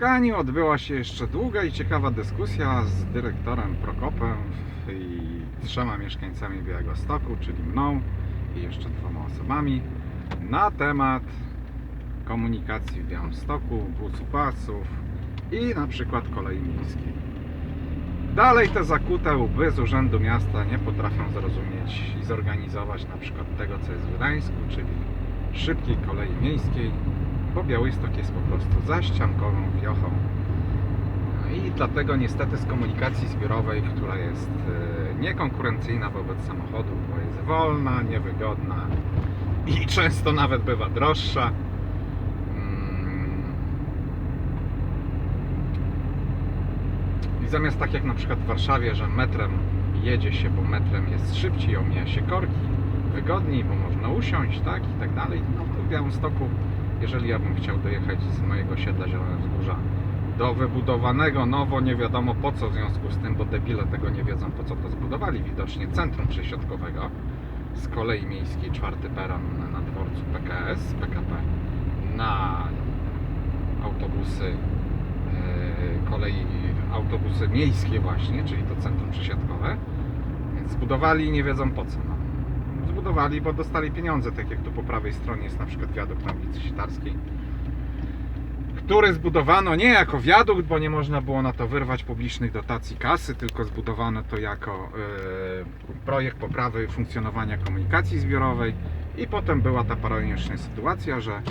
spotkaniu odbyła się jeszcze długa i ciekawa dyskusja z dyrektorem Prokopem i trzema mieszkańcami Białego Stoku, czyli mną i jeszcze dwoma osobami na temat komunikacji w Białymstoku, busu pasów i na przykład kolei miejskiej. Dalej te zakute łby z Urzędu Miasta nie potrafią zrozumieć i zorganizować na przykład tego, co jest w Gdańsku, czyli szybkiej kolei miejskiej, bo Białystok jest po prostu zaściankową wiochą. No i dlatego niestety z komunikacji zbiorowej, która jest e, niekonkurencyjna wobec samochodu, bo jest wolna, niewygodna i często nawet bywa droższa. mm, I zamiast tak jak na przykład w Warszawie, że metrem jedzie się, bo metrem jest szybciej, omija się korki, wygodniej, bo można usiąść, tak i tak dalej. No to w Białymstoku, jeżeli ja bym chciał dojechać z mojego osiedla Zielone Wzgórza do wybudowanego nowo, nie wiadomo po co w związku z tym, bo debile tego nie wiedzą po co to zbudowali, widocznie centrum przesiadkowego z kolei miejskiej, czwarty peron na dworcu PKS, PKP na autobusy e, kolei autobusy miejskie właśnie, czyli to centrum przesiadkowe. Więc zbudowali nie wiedzą po co. Bo dostali pieniądze, tak jak tu po prawej stronie jest na przykład wiadukt na ulicy Sitarskiej, który zbudowano nie jako wiadukt, bo nie można było na to wyrwać publicznych dotacji kasy, tylko zbudowano to jako e, projekt poprawy funkcjonowania komunikacji zbiorowej. I potem była ta paraleliczna sytuacja, że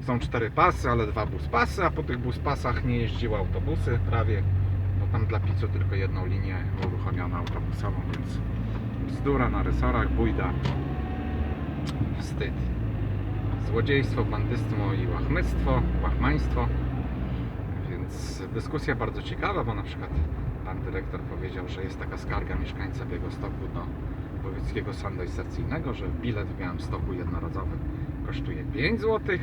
są cztery pasy, ale dwa buspasy, a po tych buspasach nie jeździły autobusy prawie, bo tam dla Picu tylko jedną linię uruchomiono autobusową, więc bzdura na resorach, bójda, wstyd. Złodziejstwo, bandystwo i łachmyctwo, łachmaństwo. Więc dyskusja bardzo ciekawa, bo na przykład pan dyrektor powiedział, że jest taka skarga mieszkańca Białegostoku do Wojewódzkiego Sądu Insercyjnego, że bilet w Białymstoku jednorazowy kosztuje 5 zł,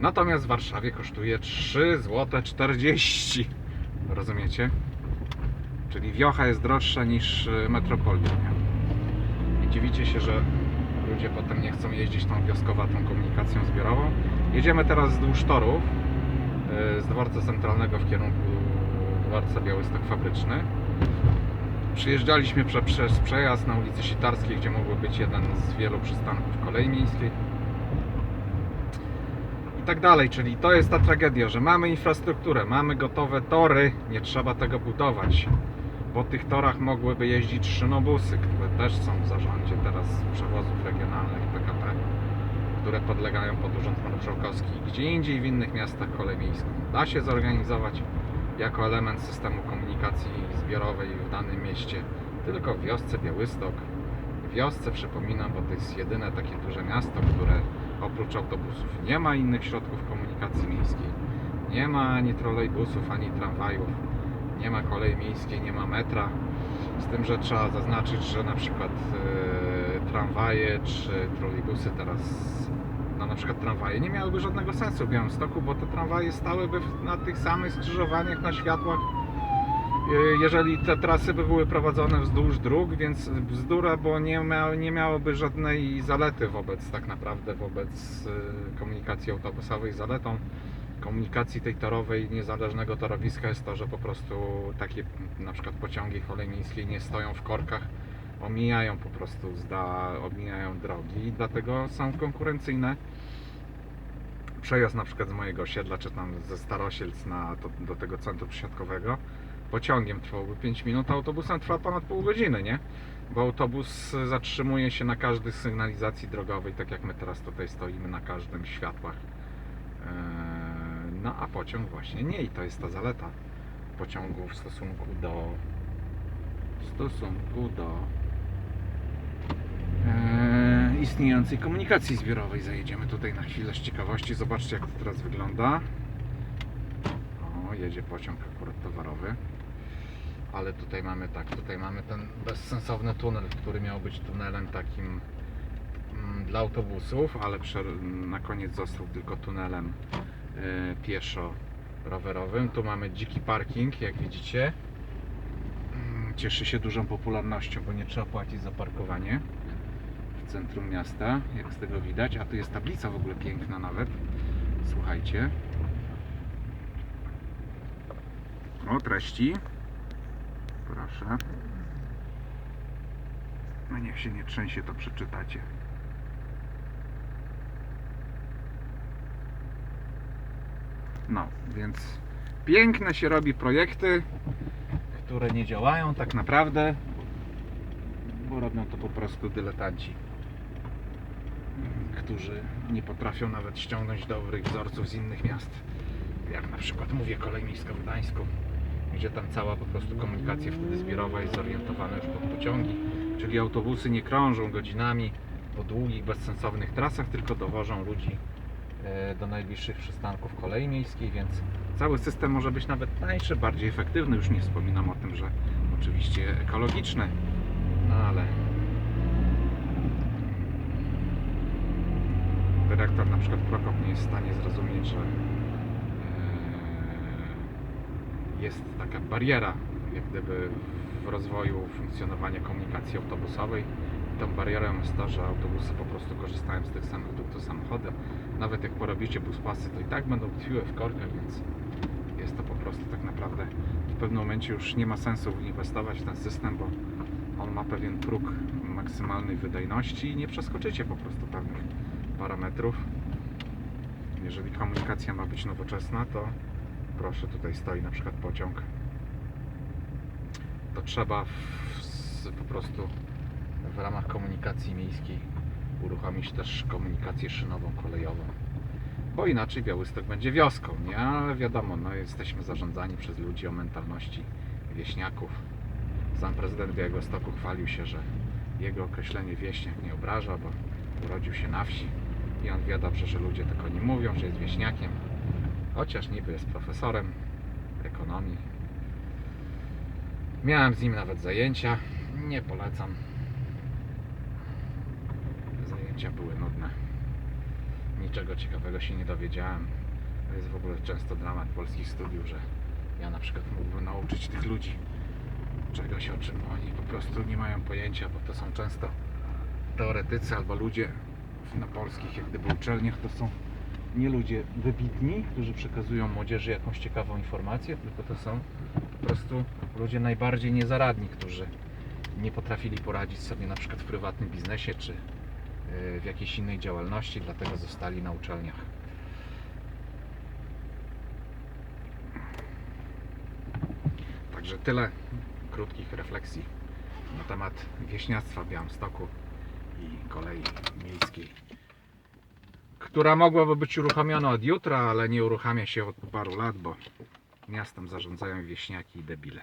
natomiast w Warszawie kosztuje 3 zł 40. Rozumiecie? Czyli wiocha jest droższa niż y, metropolia. I dziwicie się, że ludzie potem nie chcą jeździć tą wioskowatą komunikacją zbiorową. Jedziemy teraz wzdłuż torów y, z dworca centralnego w kierunku dworca Białystok Fabryczny. Przyjeżdżaliśmy prze, przez przejazd na ulicy Sitarskiej, gdzie mógłby być jeden z wielu przystanków kolei miejskiej. I tak dalej, czyli to jest ta tragedia, że mamy infrastrukturę, mamy gotowe tory, nie trzeba tego budować. Po tych torach mogłyby jeździć szynobusy, które też są w zarządzie teraz przewozów regionalnych PKP, które podlegają pod Urząd Marszałkowski. Gdzie indziej w innych miastach kolej miejską da się zorganizować jako element systemu komunikacji zbiorowej w danym mieście, tylko w wiosce Białystok. Wiosce przypominam, bo to jest jedyne takie duże miasto, które oprócz autobusów nie ma innych środków komunikacji miejskiej. Nie ma ani trolejbusów, ani tramwajów nie ma kolei miejskiej, nie ma metra. Z tym, że trzeba zaznaczyć, że na przykład e, tramwaje czy trolejbusy teraz, no na przykład tramwaje nie miałyby żadnego sensu w Białymstoku, bo te tramwaje stałyby na tych samych skrzyżowaniach, na światłach, e, jeżeli te trasy by były prowadzone wzdłuż dróg, więc bzdura, bo nie, mia, nie miałoby żadnej zalety wobec tak naprawdę wobec e, komunikacji autobusowej. Zaletą komunikacji tej torowej niezależnego torowiska jest to, że po prostu takie na przykład pociągi kolei miejskiej nie stoją w korkach, omijają po prostu zda, omijają drogi i dlatego są konkurencyjne. Przejazd na przykład z mojego osiedla, czy tam ze Starosielc na, do, do tego centrum przesiadkowego pociągiem trwałby 5 minut, a autobusem trwa ponad pół godziny, nie? Bo autobus zatrzymuje się na każdej sygnalizacji drogowej, tak jak my teraz tutaj stoimy na każdym światłach. No a pociąg właśnie nie i to jest ta zaleta pociągu w stosunku do w stosunku do eee, istniejącej komunikacji zbiorowej. Zajedziemy tutaj na chwilę z ciekawości. Zobaczcie jak to teraz wygląda. O, jedzie pociąg akurat towarowy. Ale tutaj mamy tak, tutaj mamy ten bezsensowny tunel, który miał być tunelem takim mm, dla autobusów, ale na koniec został tylko tunelem e, pieszo-rowerowym. Tu mamy dziki parking, jak widzicie. Mm, Cieszy się dużą popularnością, bo nie trzeba płacić za parkowanie w centrum miasta, jak z tego widać. A tu jest tablica w ogóle piękna nawet. Słuchajcie. O, treści. Proszę. No niech się nie trzęsie, to przeczytacie. No, więc piękne się robi projekty, które nie działają tak naprawdę, bo robią to po prostu dyletanci, którzy nie potrafią nawet ściągnąć dobrych wzorców z innych miast. Jak na przykład mówię kolej miejska w Gdańsku, gdzie tam cała po prostu komunikacja wtedy zbiorowa jest zorientowana już pod pociągi, czyli autobusy nie krążą godzinami po długich, bezsensownych trasach, tylko dowożą ludzi do najbliższych przystanków kolei miejskiej, więc cały system może być nawet tańszy, bardziej efektywny. Już nie wspominam o tym, że oczywiście ekologiczny, no ale dyrektor na przykład Prokop nie jest w stanie zrozumieć, że e, jest taka bariera jak gdyby w rozwoju funkcjonowania komunikacji autobusowej. Tą to, że autobusy po prostu korzystają z tych samych dróg co samochody. Nawet jak porobicie buspasy, to i tak będą tkwiły w korkach, więc jest to po prostu tak naprawdę w pewnym momencie już nie ma sensu inwestować w ten system, bo on ma pewien próg maksymalnej wydajności i nie przeskoczycie po prostu pewnych parametrów. Jeżeli komunikacja ma być nowoczesna, to proszę, tutaj stoi na przykład pociąg. To trzeba w, po prostu w ramach komunikacji miejskiej uruchomić też komunikację szynową, kolejową. Bo inaczej Białystok będzie wioską, nie? Ale wiadomo, no, jesteśmy zarządzani przez ludzi o mentalności wieśniaków. Sam prezydent Białegostoku chwalił się, że jego określenie wieśniak nie obraża, bo urodził się na wsi i on wie dobrze, że ludzie tylko nie mówią, że jest wieśniakiem, chociaż niby jest profesorem ekonomii. Miałem z nim nawet zajęcia, nie polecam. Zajęcia były nudne. Niczego ciekawego się nie dowiedziałem. To jest w ogóle często dramat polskich studiów, że ja na przykład mógłbym nauczyć tych ludzi czegoś, o czym oni po prostu nie mają pojęcia, bo to są często teoretycy albo ludzie na polskich jak gdyby uczelniach to są nie ludzie wybitni, którzy przekazują młodzieży jakąś ciekawą informację, tylko to są po prostu ludzie najbardziej niezaradni, którzy nie potrafili poradzić sobie na przykład w prywatnym biznesie czy w jakiejś innej działalności, dlatego zostali na uczelniach. Także tyle krótkich refleksji na temat wieśniactwa w Białymstoku i kolei miejskiej, która mogłaby być uruchomiona od jutra, ale nie uruchamia się od paru lat, bo miastem zarządzają wieśniaki i debile.